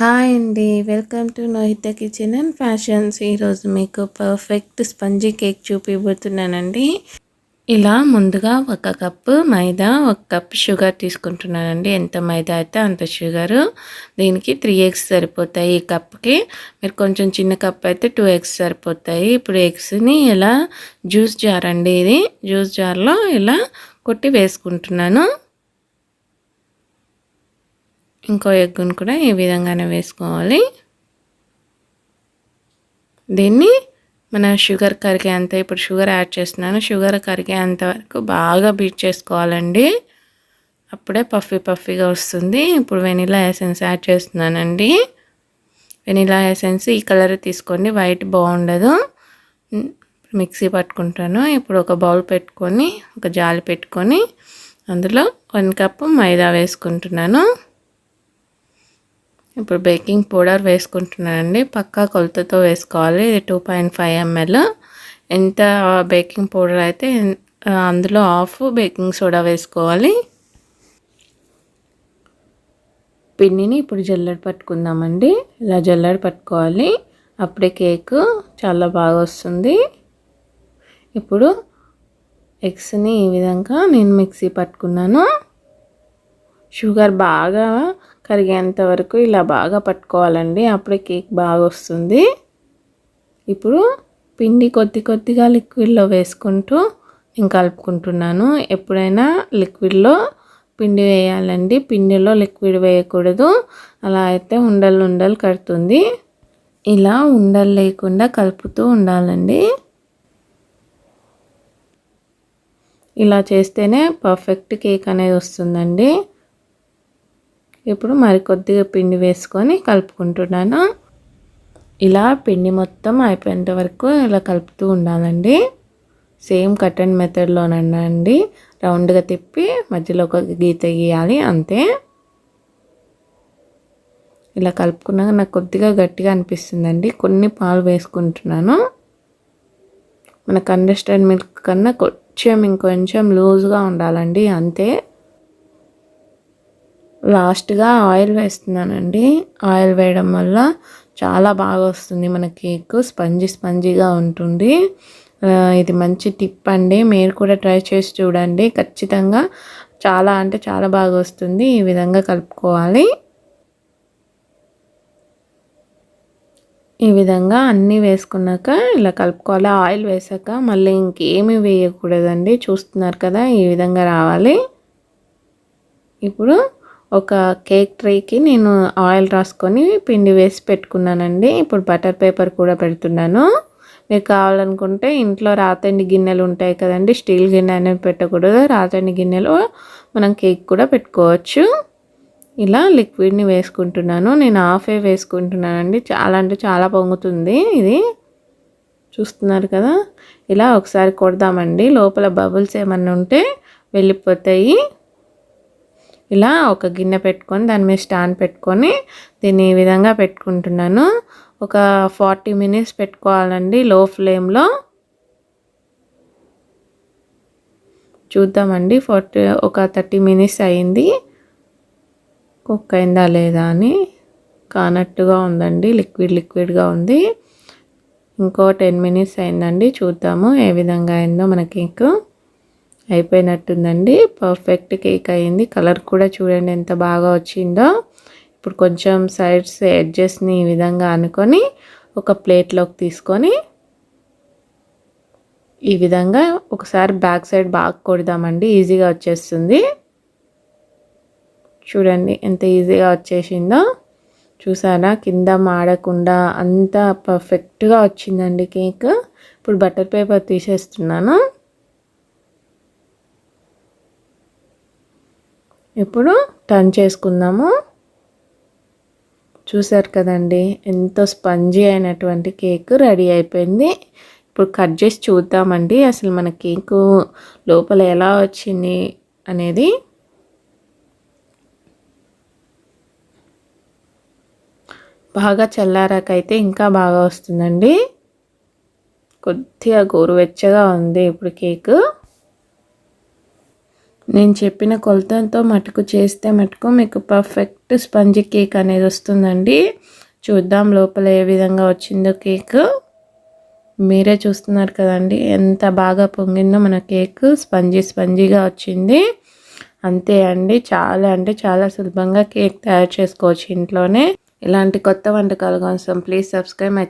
Hi అండి. Welcome to Nohitha kitchen and fashions. ఈరోజు మీకు పర్ఫెక్ట్ స్పంజీ కేక్ చూపిబోతున్నానండి ఇలా ముందుగా ఒక కప్పు మైదా ఒక కప్ షుగర్ తీసుకుంటున్నానండి. ఎంత మైదా అయితే అంత షుగర్. దీనికి త్రీ ఎగ్స్ సరిపోతాయి ఈ కప్కి మీరు కొంచెం చిన్న కప్ అయితే టూ ఎగ్స్ సరిపోతాయి. ఇప్పుడు ఎగ్స్ని ఇలా జ్యూస్ జార్ అండి ఇది. జ్యూస్ జార్లో ఇలా కొట్టి వేసుకుంటున్నాను. ఇంకో ఎగ్గును కూడా ఈ విధంగానే వేసుకోవాలి. దీన్ని మన షుగర్ కరిగేంత ఇప్పుడు షుగర్ యాడ్ చేస్తున్నాను షుగర్ కరిగే అంతవరకు బాగా బీట్ చేసుకోవాలండి. అప్పుడే పఫీ పఫీగా వస్తుంది. ఇప్పుడు వెనిలా ఎసెన్స్ యాడ్ చేస్తున్నానండి. వెనిలా ఎసెన్స్ ఈ కలర్ తీసుకోండి వైట్ బాగుండదు. మిక్సీ పట్టుకుంటాను. ఇప్పుడు ఒక బౌల్ పెట్టుకొని ఒక జాలి పెట్టుకొని అందులో వన్ కప్ మైదా వేసుకుంటున్నాను. ఇప్పుడు బేకింగ్ పౌడర్ వేసుకుంటున్నానండి. పక్కా కొలతతో వేసుకోవాలి. ఇది టూ పాయింట్ ఫైవ్ ఎంఎల్. ఎంత బేకింగ్ పౌడర్ అయితే అందులో హాఫ్ బేకింగ్ సోడా వేసుకోవాలి. పిండిని ఇప్పుడు జల్లెడ పట్టుకుందామండి. ఇలా జల్లెడ పట్టుకోవాలి. అప్పుడే కేక్ చాలా బాగా వస్తుంది. ఇప్పుడు ఎగ్స్ని ఈ విధంగా నేను మిక్సీ పట్టుకున్నాను. షుగర్ బాగా కరిగేంత వరకు ఇలా బాగా పట్టుకోవాలండి. అప్పుడే కేక్ బాగా వస్తుంది. ఇప్పుడు పిండి కొద్ది కొద్దిగా లిక్విడ్లో వేసుకుంటూ నేను కలుపుకుంటున్నాను. ఎప్పుడైనా లిక్విడ్లో పిండి వేయాలండి. పిండిలో లిక్విడ్ వేయకూడదు. అలా అయితే ఉండలు ఉండలు కడుతుంది. ఇలా ఉండలు లేకుండా కలుపుతూ ఉండాలండి. ఇలా చేస్తేనే పర్ఫెక్ట్ కేక్ అనేది వస్తుందండి. ఇప్పుడు మరి కొద్దిగా పిండి వేసుకొని కలుపుకుంటున్నాను. ఇలా పిండి మొత్తం అయిపోయేంత వరకు ఇలా కలుపుతూ ఉండాలండి. Same cut and. మెథడ్లోనండి రౌండ్గా తిప్పి మధ్యలో ఒక గీత గీయాలి అంతే. ఇలా కలుపుకున్నాక నాకు కొద్దిగా గట్టిగా అనిపిస్తుందండి. కొన్ని పాలు వేసుకుంటున్నాను. మనకు అండర్స్టాండ్ మిల్క్ కన్నా కొంచెం ఇంకొంచెం లూజ్గా ఉండాలండి అంతే. లాస్ట్గా ఆయిల్ వేస్తున్నానండి. ఆయిల్ వేయడం వల్ల చాలా బాగా వస్తుంది మన కేక్. స్పంజీ స్పంజీగా ఉంటుంది. ఇది మంచి టిప్ అండి. మీరు కూడా ట్రై చేసి చూడండి. ఖచ్చితంగా చాలా అంటే చాలా బాగా వస్తుంది. ఈ విధంగా కలుపుకోవాలి. ఈ విధంగా అన్నీ వేసుకున్నాక ఇలా కలుపుకోవాలి. ఆయిల్ వేసాక మళ్ళీ ఇంకేమీ వేయకూడదండి. చూస్తున్నారు కదా ఈ విధంగా రావాలి. ఇప్పుడు ఒక కేక్ ట్రేకి నేను ఆయిల్ రాసుకొని పిండి వేసి పెట్టుకున్నానండి. ఇప్పుడు బటర్ పేపర్ కూడా పెడుతున్నాను. మీకు కావాలనుకుంటే ఇంట్లో రాతండి గిన్నెలు ఉంటాయి కదండి స్టీల్ గిన్నె అనేది పెట్టకూడదు. రాతండి గిన్నెలో మనం కేక్ కూడా పెట్టుకోవచ్చు. ఇలా లిక్విడ్ని వేసుకుంటున్నాను. నేను హాఫే వేసుకుంటున్నానండి. చాలా అంటే చాలా పొంగుతుంది ఇది. చూస్తున్నారు కదా? ఇలా ఒకసారి కొడదామండి. లోపల బబుల్స్ ఏమన్నా ఉంటే వెళ్ళిపోతాయి. ఇలా ఒక గిన్నె పెట్టుకొని దాని మీద స్టాండ్ పెట్టుకొని దీన్ని ఈ విధంగా పెట్టుకుంటున్నాను. ఒక ఫార్టీ మినిట్స్ పెట్టుకోవాలండి లో ఫ్లేమ్లో. చూద్దామండి ఫార్టీ ఒక థర్టీ మినిట్స్ అయింది. కుక్ అయిందా లేదా అని. కానట్టుగా ఉందండి లిక్విడ్ లిక్విడ్గా ఉంది. ఇంకో టెన్ మినిట్స్ అయిందండి చూద్దాము ఏ విధంగా అయిందో మన ఇంకా. అయిపోయినట్టుందండి. పర్ఫెక్ట్ కేక్ అయింది. కలర్ కూడా చూడండి ఎంత బాగా వచ్చిందో. ఇప్పుడు కొంచెం సైడ్స్ ఎడ్జెస్ని ఈ విధంగా అనుకొని ఒక ప్లేట్లోకి తీసుకొని ఈ విధంగా ఒకసారి బ్యాక్ సైడ్ బాగా కొడదామండి. ఈజీగా వచ్చేస్తుంది. చూడండి ఎంత ఈజీగా వచ్చేసిందో. చూసారా? కింద మాడకుండా అంత పర్ఫెక్ట్గా వచ్చిందండి కేక్ ఇప్పుడు బటర్ పేపర్ తీసేస్తున్నాను. ఇప్పుడు టర్న్ చేసుకుందాము. చూసారు కదండి ఎంతో స్పంజీ అయినటువంటి కేక్ రెడీ అయిపోయింది. ఇప్పుడు కట్ చేసి చూద్దామండి అసలు మన కేకు లోపల ఎలా వచ్చింది అనేది. బాగా చల్లారాకైతే ఇంకా బాగా వస్తుందండి. కొద్దిగా గోరువెచ్చగా ఉంది ఇప్పుడు కేకు. నేను చెప్పిన కొలతలతో మటుకు చేస్తే మటుకు మీకు పర్ఫెక్ట్ స్పంజ్ కేక్ అనేది వస్తుందండి. చూద్దాం లోపల ఏ విధంగా వచ్చిందో కేక్ మీరే చూస్తున్నారు కదండి ఎంత బాగా పొంగిందో మన కేక్ స్పంజీ స్పంజీగా వచ్చింది. అంతే అండి చాలా అంటే చాలా సులభంగా కేక్ తయారు చేసుకోవచ్చు ఇంట్లోనే. ఇలాంటి కొత్త వంటకాల కోసం ప్లీజ్ సబ్స్క్రైబ్ మై